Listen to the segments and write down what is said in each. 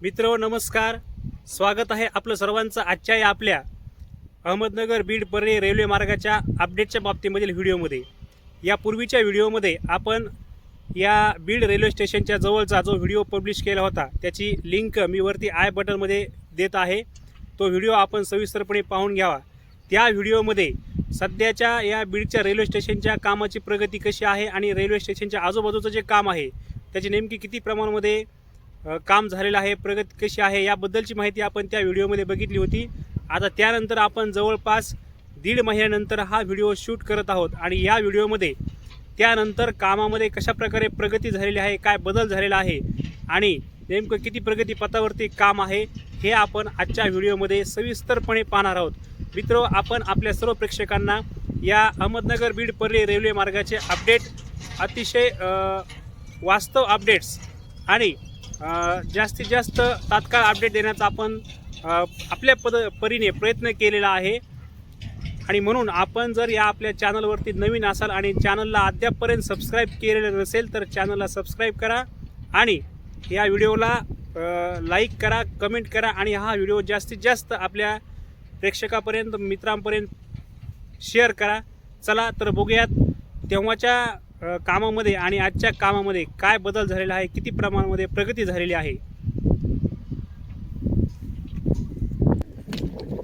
मित्र नमस्कार. स्वागत आहे आपलं सर्वांचं आजच्या या आपल्या अहमदनगर बीड पर्रे रेल्वे मार्गाच्या अपडेटच्या बाबतीमधील व्हिडिओमध्ये. या पूर्वीच्या व्हिडिओमध्ये आपण या बीड रेल्वे स्टेशनच्या जवळचा जो व्हिडिओ पब्लिश केला होता त्याची लिंक मी वरती आय बटनमध्ये देत आहे. तो व्हिडिओ आपण सविस्तरपणे पाहून घ्यावा. त्या व्हिडिओमध्ये सध्याच्या या बीडच्या रेल्वे स्टेशनच्या कामाची प्रगती कशी आहे आणि रेल्वे स्टेशनच्या आजूबाजूचं जे काम आहे त्याची नेमकी किती प्रमाणामध्ये काम झालेलं आहे प्रगती कशी आहे याबद्दलची माहिती आपण त्या व्हिडिओमध्ये बघितली होती. आता त्यानंतर आपण जवळपास दीड महिन्यानंतर हा व्हिडिओ शूट करत आहोत आणि या व्हिडिओमध्ये त्यानंतर कामामध्ये कशा प्रकारे प्रगती झालेली आहे काय बदल झालेला आहे आणि नेमकं किती प्रगती पथावरती काम आहे हे आपण आजच्या व्हिडिओमध्ये सविस्तरपणे पाहणार आहोत. मित्र आपण आपल्या सर्व प्रेक्षकांना या अहमदनगर बीड पर्रे रेल्वे मार्गाचे अपडेट अतिशय वास्तव अपडेट्स आणि जास्तीत जास्त तात्काळ अपडेट देण्याचा आपण आपल्या पद परीने प्रयत्न केलेला आहे. आणि म्हणून आपण जर या आपल्या चॅनलवरती नवीन असाल आणि चॅनलला अद्यापपर्यंत सबस्क्राईब केलेलं नसेल तर चॅनलला सबस्क्राईब करा आणि या व्हिडिओला लाईक करा कमेंट करा आणि हा व्हिडिओ जास्तीत जास्त आपल्या प्रेक्षकापर्यंत मित्रांपर्यंत शेअर करा. चला तर बघूयात तेव्हाच्या कामामध्ये आणि आजच्या कामामध्ये काय बदल झालेला आहे? किती प्रमाणामध्ये प्रगती झालेली आहे?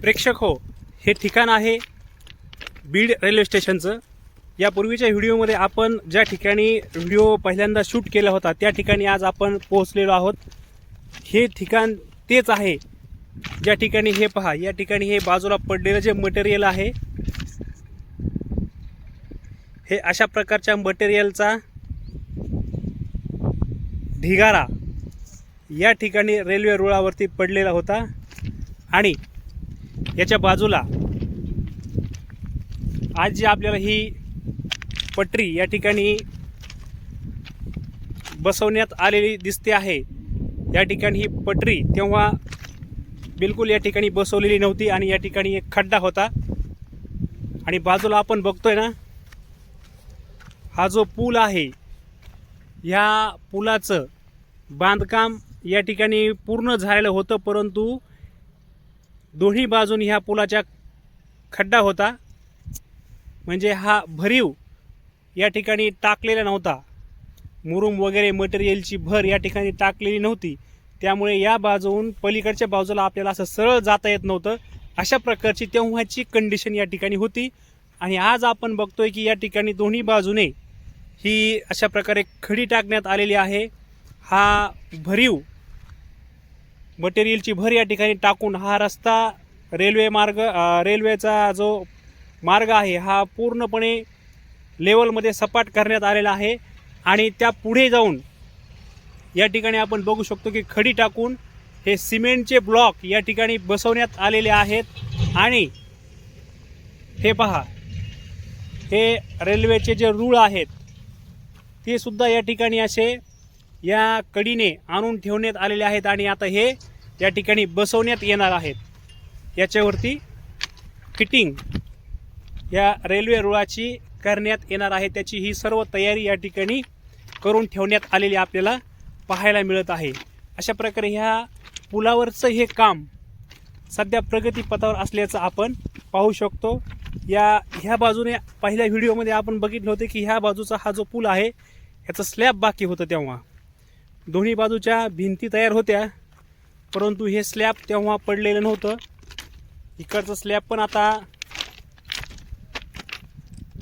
प्रेक्षक हो हे ठिकाण आहे बीड रेल्वे स्टेशनचं. यापूर्वीच्या व्हिडिओमध्ये आपण ज्या ठिकाणी व्हिडिओ पहिल्यांदा शूट केला होता त्या ठिकाणी आज आपण पोहोचलेलो आहोत. हे ठिकाण तेच आहे. ज्या ठिकाणी हे पहा या ठिकाणी हे बाजूला पडलेलं जे मटेरियल आहे हे अशा प्रकारच्या मटेरियलचा ढिगारा या ठिकाणी रेल्वे रुळावरती पडलेला होता. आणि याच्या बाजूला आज जी आपल्याला ही पटरी या ठिकाणी बसवण्यात आलेली दिसते आहे या ठिकाणी ही पटरी तेव्हा बिलकुल या ठिकाणी बसवलेली नव्हती आणि या ठिकाणी एक खड्डा होता. आणि बाजूला आपण बघतोय ना हा जो पूल आहे ह्या पुलाचं बांधकाम या ठिकाणी पूर्ण झालेलं होतं परंतु दोन्ही बाजून ह्या पुलाच्या खड्डा होता. म्हणजे हा भरीव या ठिकाणी टाकलेला नव्हता. मुरुम वगैरे मटेरियलची भर या ठिकाणी टाकलेली नव्हती. त्यामुळे या बाजूहून पलीकडच्या बाजूला आपल्याला असं सरळ जाता येत नव्हतं. अशा प्रकारची तेव्हाची कंडिशन या ठिकाणी होती. आणि आज आपण बघतोय की या ठिकाणी दोन्ही बाजूने ही अशा प्रकारे खडी टाकण्यात आलेली आहे. हा भरीव मटेरियलची भर या ठिकाणी टाकून हा रस्ता रेल्वे मार्ग रेल्वेचा जो मार्ग आहे हा पूर्णपणे लेवलमध्ये सपाट करण्यात आलेला आहे. आणि त्या पुढे जाऊन या ठिकाणी आपण बघू शकतो की खडी टाकून हे सिमेंटचे ब्लॉक या ठिकाणी बसवण्यात आलेले आहेत. आणि हे पहा हे रेल्वेचे जे रूळ आहेत ते सुद्धा या ठिकाणी असे या कडीने आणून ठेवण्यात आलेले आहेत आणि आता हे या ठिकाणी बसवण्यात येणार आहेत. याच्यावरती फिटिंग या रेल्वे रुळाची करण्यात येणार आहे. त्याची ही सर्व तयारी या ठिकाणी करून ठेवण्यात आलेली आपल्याला पाहायला मिळत आहे. अशा प्रकारे ह्या पुलावरचं हे काम सध्या प्रगतीपथावर असल्याचं आपण पाहू शकतो. या ह्या बाजूने पहिल्या व्हिडिओमध्ये आपण बघितलं होतं की ह्या बाजूचा हा जो पूल आहे याचं स्लॅब बाकी होतं तेव्हा. दोन्ही बाजूच्या भिंती तयार होत्या परंतु हे स्लॅब तेव्हा पडलेलं नव्हतं. इकडचं स्लॅब पण आता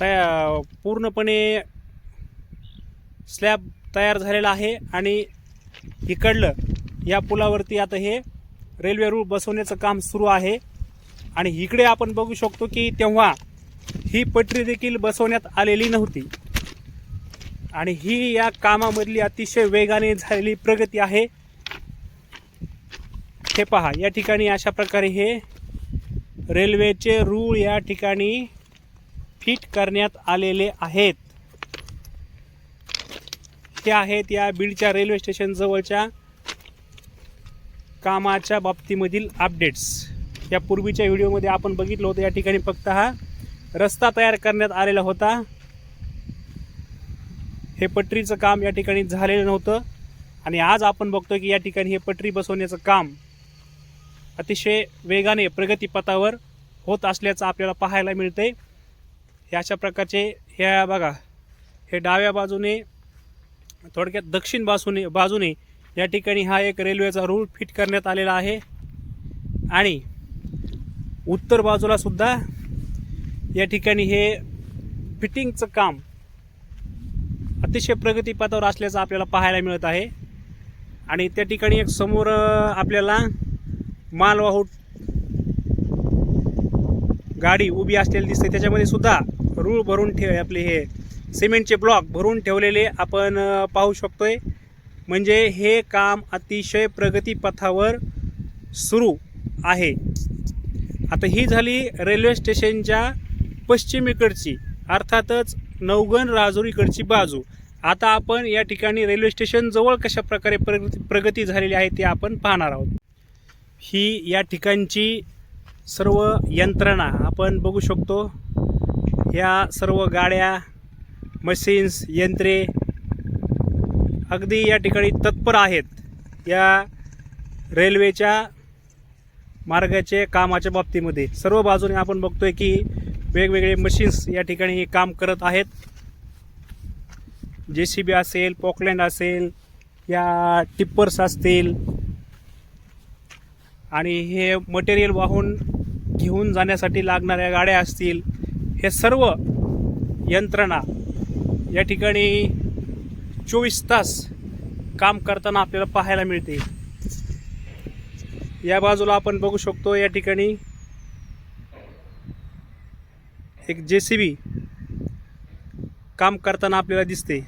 तया पूर्णपणे स्लॅब तयार झालेला आहे आणि इकडलं या पुलावरती आता हे रेल्वे रूळ बसवण्याचं काम सुरू आहे. आणि इकडे आपण बघू शकतो की तेव्हा ही पटरी देखील बसवण्यात आलेली नव्हती. आणि ही या कामामधली अतिशय वेगाने झालेली प्रगती आहे. हे पहा या ठिकाणी अशा प्रकारे हे रेल्वेचे रूळ या ठिकाणी फिट करण्यात आलेले आहेत. हे आहेत या बीडच्या रेल्वे स्टेशन जवळच्या कामाच्या बाबतीमधील अपडेट्स या पूर्वीच्या व्हिडिओमध्ये आपण बघितलं होतं. या ठिकाणी फक्त हा रस्ता तयार करण्यात आलेला होता. हे पटरीचं काम या ठिकाणी झालेलं नव्हतं. आणि आज आपण बघतो की या ठिकाणी हे पटरी बसवण्याचं काम अतिशय वेगाने प्रगतीपथावर होत असल्याचं आपल्याला पाहायला मिळते हे अशा प्रकारचे ह्या बघा हे डाव्या बाजूने थोडक्यात दक्षिण बाजूने बाजूने या ठिकाणी हा एक रेल्वेचा रूळ फिट करण्यात आलेला आहे. आणि उत्तर बाजूला सुद्धा या ठिकाणी हे फिटिंगचं काम अतिशय प्रगतीपथावर असल्याचं आपल्याला पाहायला मिळत आहे. आणि त्या ठिकाणी एक समोर आपल्याला मालवाहू गाडी उभी असलेली दिसते. त्याच्यामध्ये सुद्धा रूळ भरून ठेव आपले हे सिमेंटचे ब्लॉक भरून ठेवलेले आपण पाहू शकतोय. म्हणजे हे काम अतिशय प्रगतीपथावर सुरू आहे. आता ही झाली रेल्वे स्टेशनच्या पश्चिमेकडची अर्थातच नवगण राजुरीकडची बाजू. आता आपण या ठिकाणी रेल्वे स्टेशन जवळ कशा प्रकारे प्रगती प्रगती झालेली आहे ते आपण पाहणार आहोत. ही या ठिकाणची सर्व यंत्रणा आपण बघू शकतो. या सर्व गाड्या मशीन्स यंत्रे अगदी या ठिकाणी तत्पर आहेत. या रेल्वेच्या मार्गाचे कामाच्या बाबतीमध्ये सर्व बाजूने आपण बघतोय की वेगवेगळे मशीन्स या ठिकाणी काम करत आहेत. जे सी बी असेल पॉकलँड असेल या टिप्पर्स असतील. आणि हे मटेरियल वाहून घेऊन जाण्यासाठी लागणाऱ्या गाड्या असतील. हे सर्व यंत्रणा या ठिकाणी चोवीस तास काम करताना आपल्याला पाहायला मिळते या बाजूला आपण बघू शकतो या ठिकाणी एक जे सी बी काम करताना आपल्याला दिसते.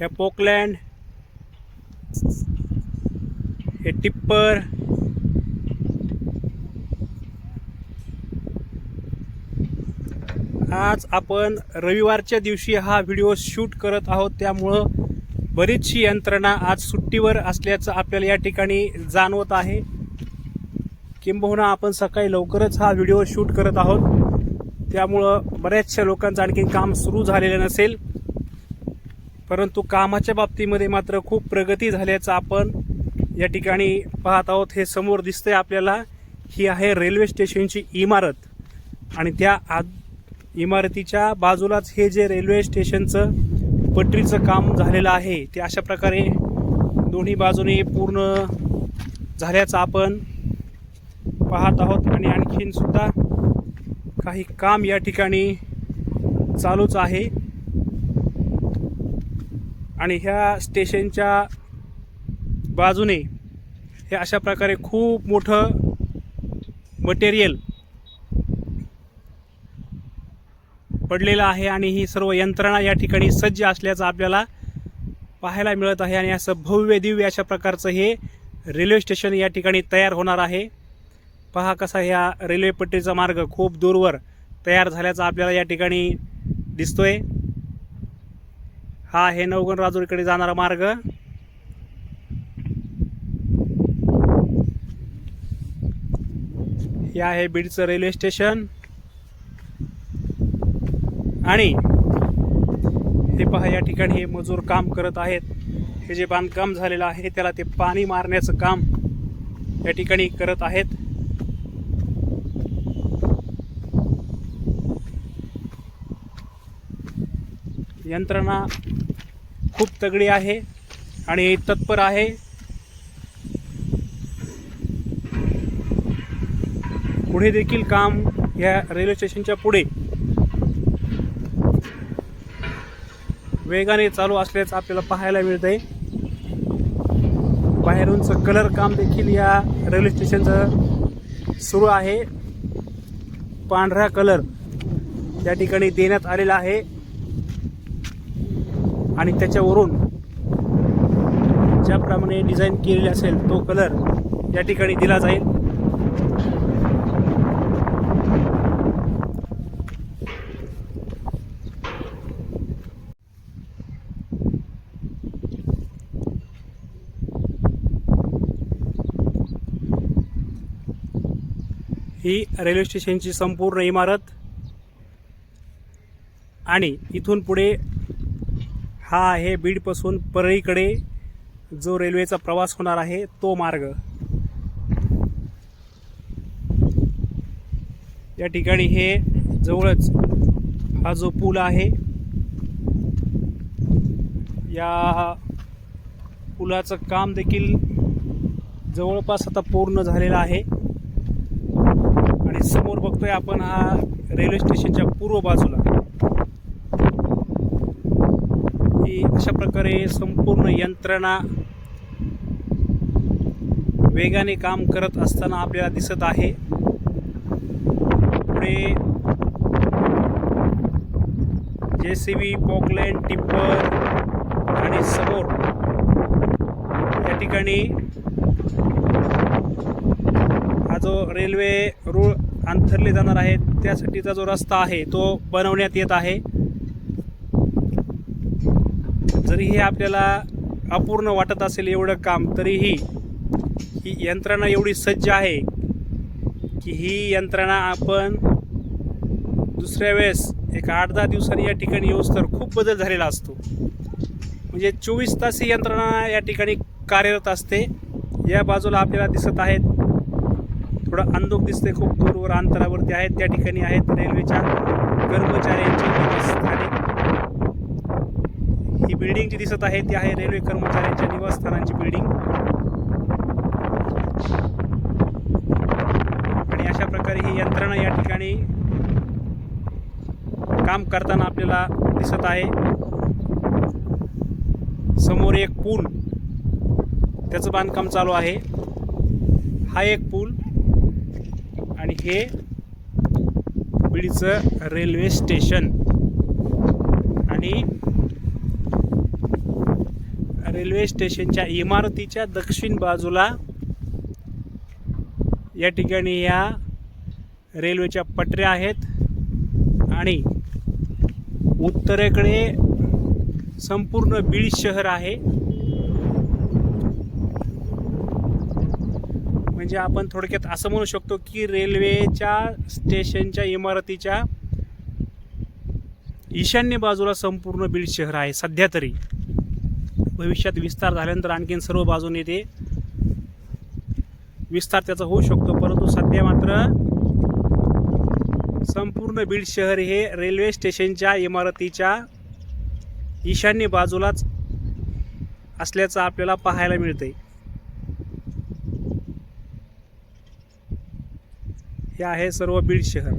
हे पोकलँड हे टिप्पर आज आपण रविवारच्या दिवशी हा व्हिडिओ शूट करत आहोत. त्यामुळं बरीचशी यंत्रणा आज सुट्टीवर असल्याचं आपल्याला या ठिकाणी जाणवत आहे. किंबहुना आपण सकाळी लवकरच हा व्हिडिओ शूट करत आहोत. त्यामुळं बऱ्याचशा लोकांचं आणखी काम सुरू झालेलं नसेल. परंतु कामाच्या बाबतीमध्ये मात्र खूप प्रगती झाल्याचं आपण या ठिकाणी पाहत आहोत. हे समोर दिसतंय आपल्याला. ही आहे रेल्वे स्टेशनची इमारत. आणि त्या आत इमारतीच्या बाजूलाच हे जे रेल्वे स्टेशनचं पटरीचं काम झालेलं आहे ते अशा प्रकारे दोन्ही बाजूने पूर्ण झाल्याचं आपण पाहत आहोत आणि आणखीन सुद्धा काही काम या ठिकाणी चालूच आहे. आणि ह्या स्टेशनच्या बाजूने हे अशा प्रकारे खूप मोठं मटेरियल पडलेलं आहे आणि ही सर्व यंत्रणा या ठिकाणी सज्ज असल्याचं आपल्याला पाहायला मिळत आहे आणि असं भव्य दिव्य अशा प्रकारचं हे रेल्वे स्टेशन या ठिकाणी तयार होणार आहे. पहा कसा ह्या रेल्वे पट्टीचा मार्ग खूप दूरवर तयार झाल्याचा आपल्याला या ठिकाणी दिसतोय. हा आहे नवगण राजुरीकडे जाणारा मार्ग. हे आहे बीडचं रेल्वे स्टेशन. आणि हे पहा या ठिकाणी हे मजूर काम करत आहेत. हे जे बांधकाम झालेलं आहे त्याला ते पाणी मारण्याचं काम या ठिकाणी करत आहेत. यंत्रणा खूप तगडी आहे आणि तत्पर आहे. पुढे देखील काम या रेल्वे स्टेशनच्या पुढे वेगाने चालू असल्याचं आपल्याला पाहायला मिळतंय. बाहेरूनचं कलर काम देखील या रेल्वे स्टेशनचं सुरू आहे. पांढरा कलर त्या ठिकाणी देण्यात आलेला आहे. आणि त्याच्यावरून ज्याप्रमाणे डिझाईन केलेली असेल तो कलर या ठिकाणी दिला जाईल. ही रेल्वे स्टेशनची संपूर्ण इमारत आणि इथून पुढे हा आहे बीडपासून परळीकडे जो रेल्वेचा प्रवास होणार आहे तो मार्ग. या ठिकाणी हे जवळच हा जो पूल आहे या पुलाचं काम देखील जवळपास आता पूर्ण झालेलं आहे. समोर बघतोय आपण हा रेल्वे स्टेशनच्या पूर्व बाजूला. ही अशा प्रकारे संपूर्ण यंत्रणा वेगाने काम करत असताना आपल्याला दिसत आहे. पुढे जे सी बी पॉकलँड टिप्पर आणि समोर या ठिकाणी हा जो रेल्वे रूळ अंथरले जाणार आहे त्यासाठीचा जो रस्ता आहे तो बनवण्यात येत आहे. जरी हे आपल्याला अपूर्ण वाटत असेल एवढं काम तरीही ही यंत्रणा एवढी सज्ज आहे की ही यंत्रणा आपण दुसऱ्या वेळेस एक आठ दहा दिवसांनी या ठिकाणी येऊस तर खूप बदल झालेला असतो. म्हणजे चोवीस तास ही यंत्रणा या ठिकाणी कार्यरत असते. या बाजूला आपल्याला दिसत आहेत थोडं अंधोक दिसते खूप दूरवर अंतरावरती आहेत त्या ठिकाणी आहेत रेल्वेच्या कर्मचाऱ्यांची निवासस्थाने. ही बिल्डिंग जी दिसत आहे ती आहे रेल्वे कर्मचाऱ्यांच्या निवासस्थानांची बिल्डिंग आणि अशा प्रकारे ही यंत्रणा या ठिकाणी काम करताना आपल्याला दिसत आहे. समोर एक पूल. त्याचं बांधकाम चालू आहे. हा एक पूल. हे बीडचं रेल्वे स्टेशन. आणि रेल्वे स्टेशनच्या इमारतीच्या दक्षिण बाजूला या ठिकाणी या रेल्वेच्या पटऱ्या आहेत. आणि उत्तरेकडे संपूर्ण बीड शहर आहे. म्हणजे आपण थोडक्यात असं म्हणू शकतो की रेल्वेच्या स्टेशनच्या इमारतीच्या ईशान्य बाजूला संपूर्ण बीड शहर आहे सध्या तरी. भविष्यात विस्तार झाल्यानंतर आणखीन सर्व बाजूने ते विस्तार त्याचा होऊ शकतो. परंतु सध्या मात्र संपूर्ण बीड शहर हे रेल्वे स्टेशनच्या इमारतीच्या ईशान्य बाजूलाच असल्याचं आपल्याला पाहायला मिळतंय. हे आहे सर्व बीड शहर.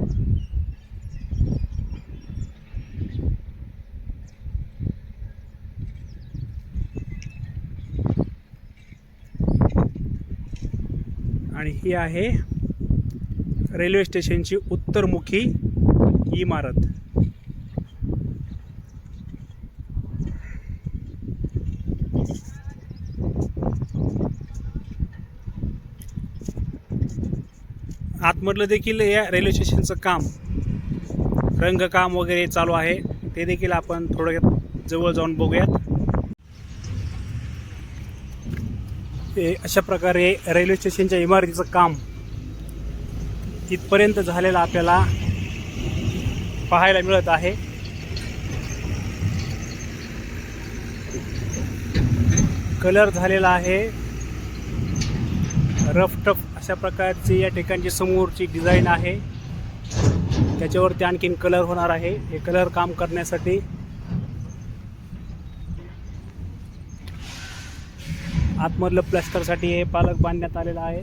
आणि ही आहे रेल्वे स्टेशनची उत्तरमुखी इमारत. आतमधलं देखील या रेल्वे स्टेशनचं काम रंगकाम वगैरे चालू आहे. ते देखील आपण थोडक्यात जवळ जाऊन बघूयात. हे अशा प्रकारे रेल्वे स्टेशनच्या इमारतीचं काम तिथपर्यंत झालेलं आपल्याला पाहायला मिळत आहे. कलर झालेला आहे. रफ टफ अशा प्रकारची या ठिकाणची समोरची डिझाईन आहे. त्याच्यावरती आणखीन कलर होणार आहे. हे कलर काम करण्यासाठी आतमधलं प्लॅस्टरसाठी हे पालक बांधण्यात आलेला आहे.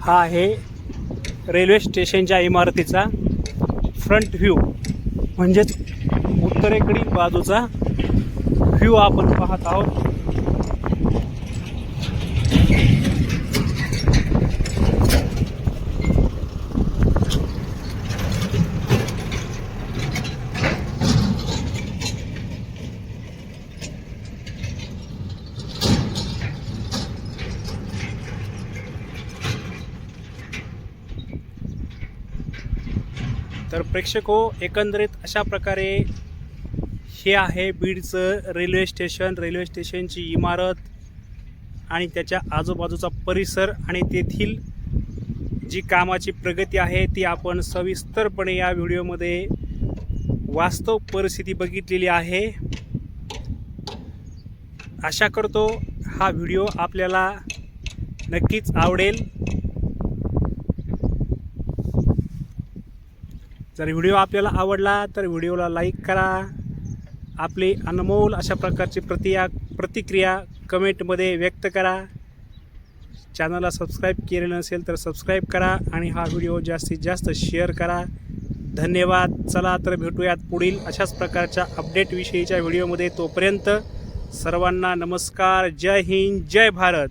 हा आहे रेल्वे स्टेशनच्या इमारतीचा फ्रंट व्ह्यू. म्हणजेच उत्तरेकडील बाजूचा व्ह्यू आपण पाहत आहोत. तर प्रेक्षक हो एकंदरीत अशा प्रकारे हे आहे बीडचं रेल्वे स्टेशन. रेल्वे स्टेशनची इमारत आणि त्याच्या आजूबाजूचा परिसर आणि तेथील जी कामाची प्रगती आहे ती आपण सविस्तरपणे या व्हिडिओमध्ये वास्तव परिस्थिती बघितलेली आहे. आशा करतो हा व्हिडिओ आपल्याला नक्कीच आवडेल. जर व्हिडिओ आपल्याला आवडला तर व्हिडिओला लाईक करा. आपली अनमोल अशा प्रकारची प्रतिया प्रतिक्रिया कमेंटमध्ये व्यक्त करा. चॅनलला सबस्क्राईब केले नसेल तर सबस्क्राईब करा आणि हा व्हिडिओ जास्तीत जास्त शेअर करा. धन्यवाद. चला तर भेटूयात पुढील अशाच प्रकारच्या अपडेटविषयीच्या व्हिडिओमध्ये. तोपर्यंत सर्वांना नमस्कार. जय हिंद. जय भारत.